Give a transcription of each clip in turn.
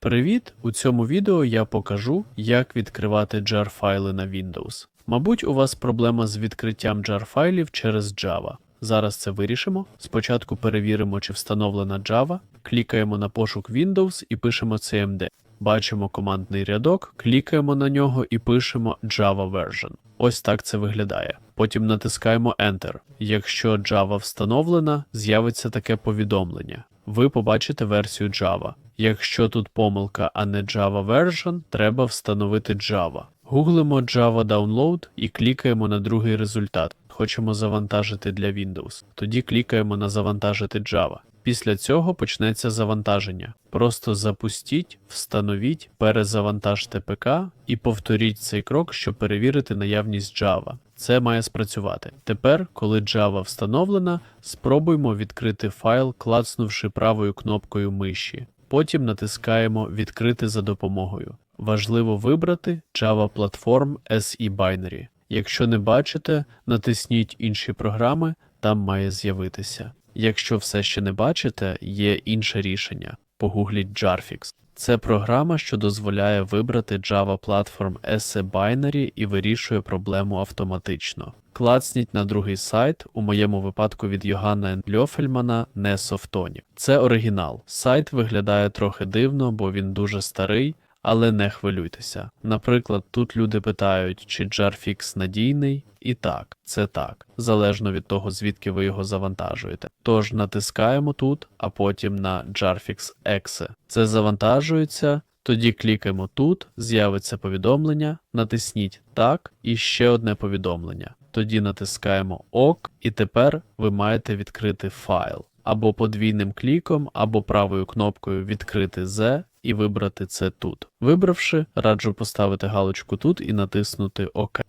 Привіт! У цьому відео я покажу, як відкривати jar файли на Windows. Мабуть, у вас проблема з відкриттям jar файлів через Java. Зараз це вирішимо. Спочатку перевіримо, чи встановлена Java, клікаємо на пошук Windows і пишемо cmd. Бачимо командний рядок, клікаємо на нього і пишемо Java version. Ось так це виглядає. Потім натискаємо Enter. Якщо Java встановлена, з'явиться таке повідомлення. Ви побачите версію Java. Якщо тут помилка, а не Java version, треба встановити Java. Гуглимо Java Download і клікаємо на другий результат. Хочемо завантажити для Windows. Тоді клікаємо на Завантажити Java. Після цього почнеться завантаження. Просто запустіть, встановіть, перезавантажте ПК і повторіть цей крок, щоб перевірити наявність Java. Це має спрацювати. Тепер, коли Java встановлена, спробуймо відкрити файл, клацнувши правою кнопкою миші. Потім натискаємо Відкрити за допомогою. Важливо вибрати Java Platform SE Binary. Якщо не бачите, натисніть інші програми, там має з'явитися. Якщо все ще не бачите, є інше рішення. Погугліть Jarfix. Це програма, що дозволяє вибрати Java Platform SE Binary і вирішує проблему автоматично. Клацніть на другий сайт, у моєму випадку від Йоганна Льофельмана, не софтонів. Це оригінал. Сайт виглядає трохи дивно, бо він дуже старий, але не хвилюйтеся. Наприклад, тут люди питають, чи Jarfix надійний, і так, це так, залежно від того, звідки ви його завантажуєте. Тож натискаємо тут, а потім на Jarfix Exe. Це завантажується. Тоді клікаємо тут, з'явиться повідомлення, натисніть так і ще одне повідомлення. Тоді натискаємо ОК, і тепер ви маєте відкрити файл або подвійним кліком, або правою кнопкою відкрити з і вибрати це тут. Вибравши, раджу поставити галочку тут і натиснути ОК.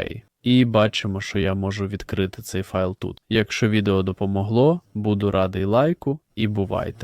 І бачимо, що я можу відкрити цей файл тут. Якщо відео допомогло, буду радий лайку і бувайте.